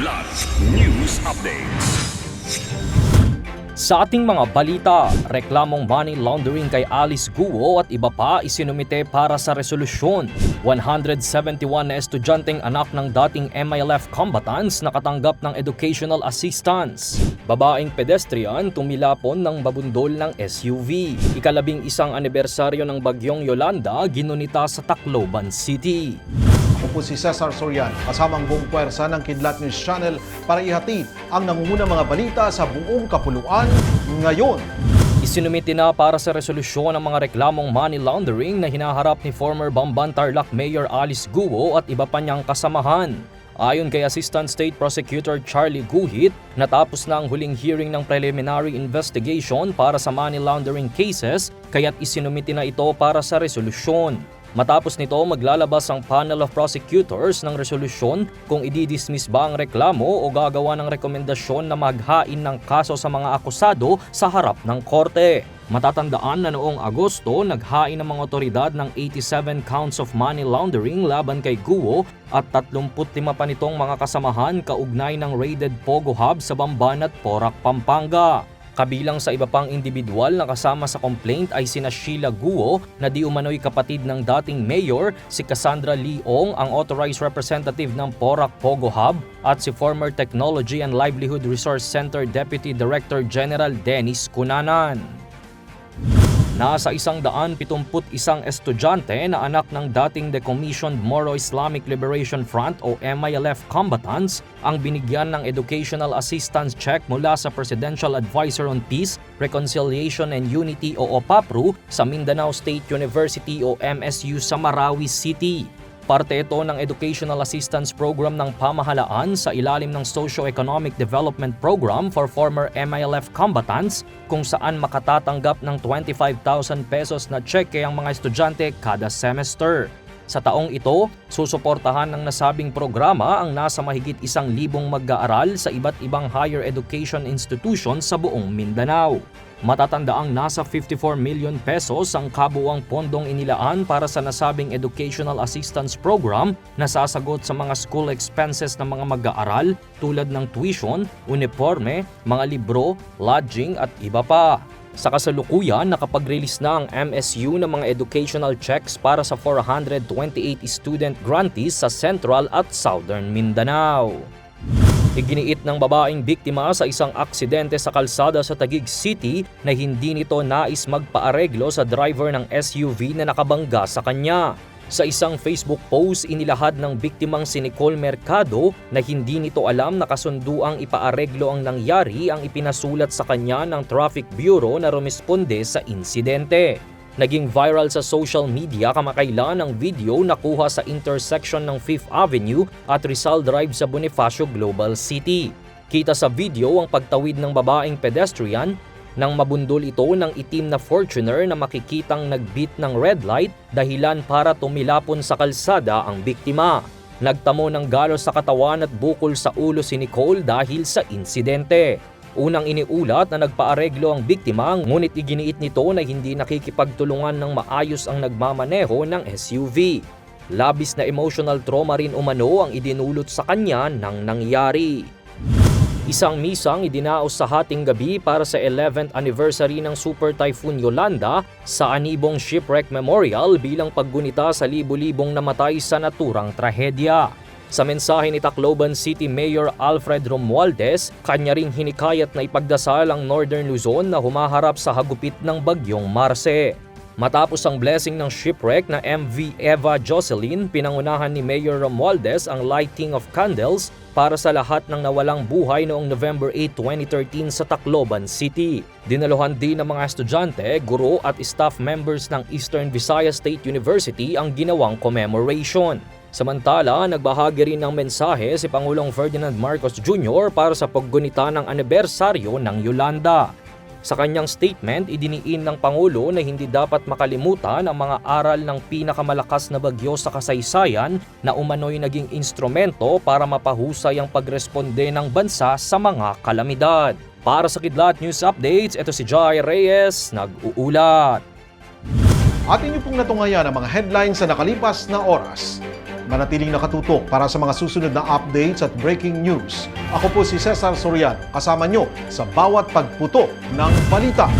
Kidlat News Updates. Sa ating mga balita, reklamong money laundering kay Alice Guo at iba pa isinumite para sa resolusyon. 171 na estudyanteng anak ng dating MILF combatants nakatanggap ng educational assistance. Babaeng pedestrian tumilapon ng babundol ng SUV. Ikalabing isang anibersaryo ng bagyong Yolanda ginunita sa Tacloban City. Ako po si Cesar Sorian, kasama ang buong puwersa ng Kidlat News Channel para ihatid ang nangungunang mga balita sa buong kapuluan ngayon. Isinumiti na para sa resolusyon ang mga reklamong money laundering na hinaharap ni former Bamban Tarlac Mayor Alice Guo at iba pa niyang kasamahan. Ayon kay Assistant State Prosecutor Charlie Guhit, natapos na ang huling hearing ng preliminary investigation para sa money laundering cases kaya't isinumiti na ito para sa resolusyon. Matapos nito, maglalabas ang panel of prosecutors ng resolusyon kung ididismiss ba ang reklamo o gagawa ng rekomendasyon na maghain ng kaso sa mga akusado sa harap ng korte. Matatandaan na noong Agosto, naghain ng mga otoridad ng 87 counts of money laundering laban kay Guo at 35 pa nitong mga kasamahan kaugnay ng raided Pogo Hub sa Bamban at Porac, Pampanga. Kabilang sa iba pang individual na kasama sa complaint ay sina Sheila Guo na di umano'y kapatid ng dating mayor, si Cassandra Leong ang authorized representative ng Porac Pogo Hub at si former Technology and Livelihood Resource Center Deputy Director General Dennis Cunanan. Nasa isang daan pitumput isang estudyante na anak ng dating decommissioned Moro Islamic Liberation Front o MILF combatants ang binigyan ng educational assistance check mula sa Presidential Advisor on Peace, Reconciliation and Unity o OPAPRU sa Mindanao State University o MSU sa Marawi City. Parte ito ng Educational Assistance Program ng pamahalaan sa ilalim ng Socio-Economic Development Program for former MILF combatants kung saan makatatanggap ng 25,000 pesos na cheque ang mga estudyante kada semester. Sa taong ito, susuportahan ng nasabing programa ang nasa mahigit isang libong mag-aaral sa iba't ibang higher education institutions sa buong Mindanao. Matatandaang nasa 54 million pesos ang kabuang pondong inilaan para sa nasabing Educational Assistance Program na sasagot sa mga school expenses ng mga mag-aaral tulad ng tuition, uniforme, mga libro, lodging at iba pa. Sa kasalukuyan, nakapag-release na ang MSU ng mga educational checks para sa 428 student grantees sa Central at Southern Mindanao. Iginiit ng babaeng biktima sa isang aksidente sa kalsada sa Taguig City na hindi nito nais magpaareglo sa driver ng SUV na nakabangga sa kanya. Sa isang Facebook post, inilahad ng biktimang si Nicole Mercado na hindi nito alam na kasunduang ipaareglo ang nangyari ang ipinasulat sa kanya ng Traffic Bureau na rumisponde sa insidente. Naging viral sa social media kamakailan ang video na kuha sa intersection ng 5th Avenue at Rizal Drive sa Bonifacio Global City. Kita sa video ang pagtawid ng babaeng pedestrian nang mabundol ito ng itim na Fortuner na makikitang nagbit ng red light dahilan para tumilapon sa kalsada ang biktima. Nagtamo ng galos sa katawan at bukol sa ulo si Nicole dahil sa insidente. Unang iniulat na nagpaareglo ang biktima ngunit iginiit nito na hindi nakikipagtulungan ng maayos ang nagmamaneho ng SUV. Labis na emotional trauma rin umano ang idinulot sa kanya ng nangyari. Isang misang idinaos sa hating gabi para sa 11th anniversary ng Super Typhoon Yolanda sa Anibong Shipwreck Memorial bilang paggunita sa libu-libong namatay sa naturang trahedya. Sa mensahe ni Tacloban City Mayor Alfred Romualdez, kanya ring hinikayat na ipagdasal ang Northern Luzon na humaharap sa hagupit ng bagyong Marse. Matapos ang blessing ng shipwreck na MV Eva Jocelyn, pinangunahan ni Mayor Romualdez ang lighting of candles para sa lahat ng nawalang buhay noong November 8, 2013 sa Tacloban City. Dinaluhan din ng mga estudyante, guro at staff members ng Eastern Visayas State University ang ginawang commemoration. Samantala, nagbahagi rin ng mensahe si Pangulong Ferdinand Marcos Jr. para sa paggunita ng anibersaryo ng Yolanda. Sa kanyang statement, idiniin ng Pangulo na hindi dapat makalimutan ang mga aral ng pinakamalakas na bagyo sa kasaysayan na umano'y naging instrumento para mapahusay ang pagresponde ng bansa sa mga kalamidad. Para sa Kidlat News Updates, ito si Jai Reyes, nag-uulat. Atin niyo pong natungayan ang mga headlines sa nakalipas na oras. Manatiling nakatutok para sa mga susunod na updates at breaking news. Ako po si Cesar Sorian, kasama nyo sa bawat pagputo ng balita.